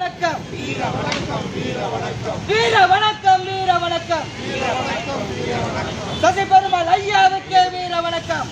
வணக்கம். வீர வணக்கம் வீர வணக்கம். சசி பெருமாள் ஐயாவுக்கு வீர வணக்கம்.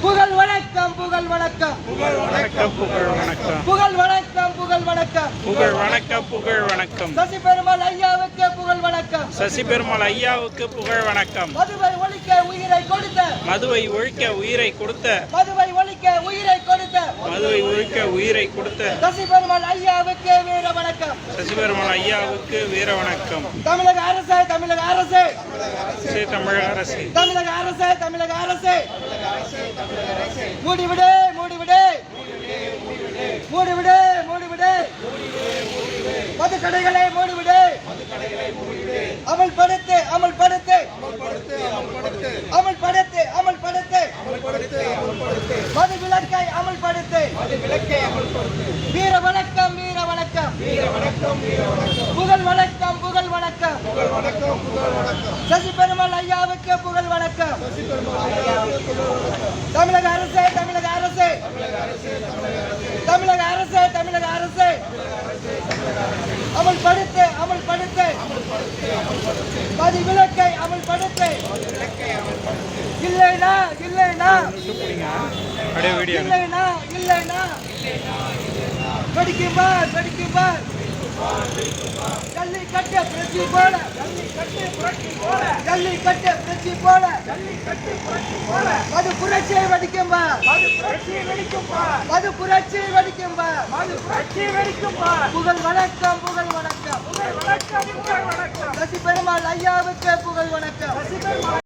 புகழ் வணக்கம் புகழ் வணக்கம். புகழ் வணக்கம் புகழ் வணக்கம். புகழ் வணக்கம் புகழ் வணக்கம். புகழ் வணக்கம் புகழ் வணக்கம் சசி பெருமாள் ஐயாவுக்கு புகழ் வணக்கம். சசி பெருமாள் ஐயாவுக்கு புகழ் வணக்கம். மதுவை ஒழிக்க உயிரை கொடுத்த. மதுவை ஒழிக்க உயிரை கொடுத்த. மதுவை ஒழிக்க உயிரை கொடுத்த. மதுவை ஒழிக்க உயிரை கொடுத்த சசி பெருமாள் ஐயாவுக்கு வீர வணக்கம். சசி பெருமாள் ஐயாவுக்கு வீர வணக்கம். தமிழக அரசு தமிழக அரசு. தமிழக அரசு. தமிழக அரசு தமிழக அரசு. மூடிவிடு மூடிவிடு. மூடிவிடு மூடிவிடு. மது கடைகளை மூடிவிடு. அமல்படுத்து அமல்படுத்து. அமல்படுத்து அமல்படுத்து. மது விலக்கை அமல்படுத்து வீர வணக்கம் வீர வணக்கம் புகழ் வணக்கம் புகழ் வணக்கம். சசி பெருமாள் ஐயாவுக்கு புகழ் வணக்கம். தமிழக அரசு தமிழக அரசு. தமிழக அரசு தமிழக அரசு. அமல்படுத்து அமல்படுத்து மது விலக்கை அமல்படுத்து இல்லைனா இல்லைனா. இல்லைனா இல்லைனா. பார் ஜல்லி கட்டு பிரச்சி போல ஜல்லி கட்டு புரட்சி போல ஜல்லி கட்ட பிரச்சி போல ஜல்லி கட்டு புரட்சி போல. மது புரட்சியை வடிக்கும்பா. மது புரட்சியை வெடிக்கும்பா. மது புரட்சியை வெடிக்கும்பா. மது புரட்சியை வெடிக்கும்பா. புகழ் வணக்கம் புகழ் வணக்கம். புகழ் வணக்கம் புகழ் வணக்கம். சசி பெருமாள் ஐயாவுக்கு புகழ் வணக்கம். சசி பெருமாள்